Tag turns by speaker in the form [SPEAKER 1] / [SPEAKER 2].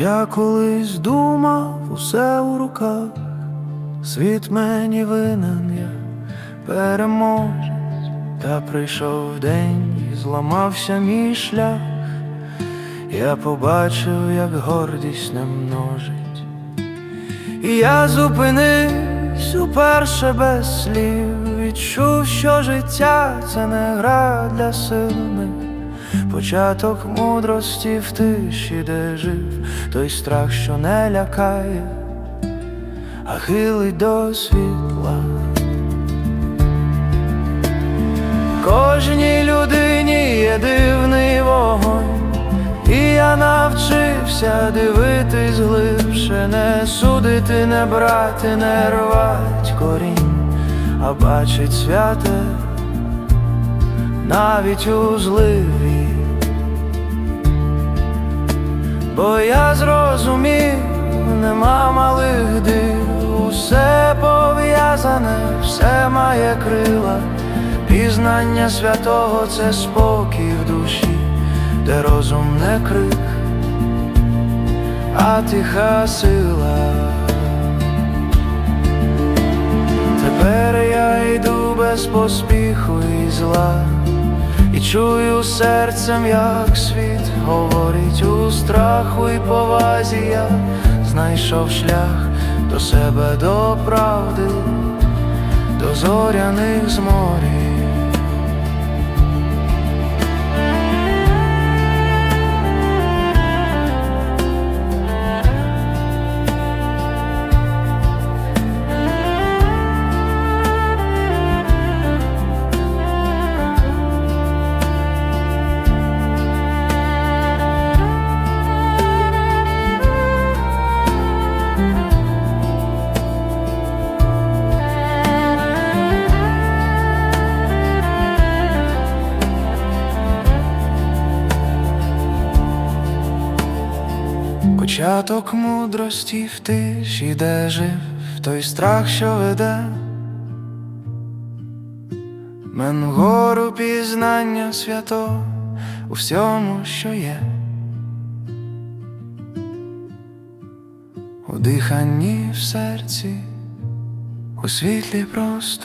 [SPEAKER 1] Я колись думав, усе у руках, світ мені винен, я переможець, та прийшов день і зламався мій шлях. Я побачив, як гордість не множить, і я зупинився уперше без слів, відчув, що життя це не гра для сильних. Початок мудрості в тиші, де жив, той страх, що не лякає, а хилить до світла. Кожній людині є дивний вогонь, і я навчився дивитись глибше, не судити, не брати, не рвать корінь, а бачить святе навіть у зливі. Бо я зрозумів, нема малих див, усе пов'язане, все має крила, пізнання святого це спокій в душі, де розум не крик, а тиха сила. Тепер я йду без поспіху і зла, і чую серцем, як світ говорить у і повазі я знайшов шлях до себе, до правди, до зоряних зморів. Початок мудрості в тиші, де жив той страх, що веде. Мен вгору пізнання свято у всьому, що є. У диханні в серці, у світлі просто.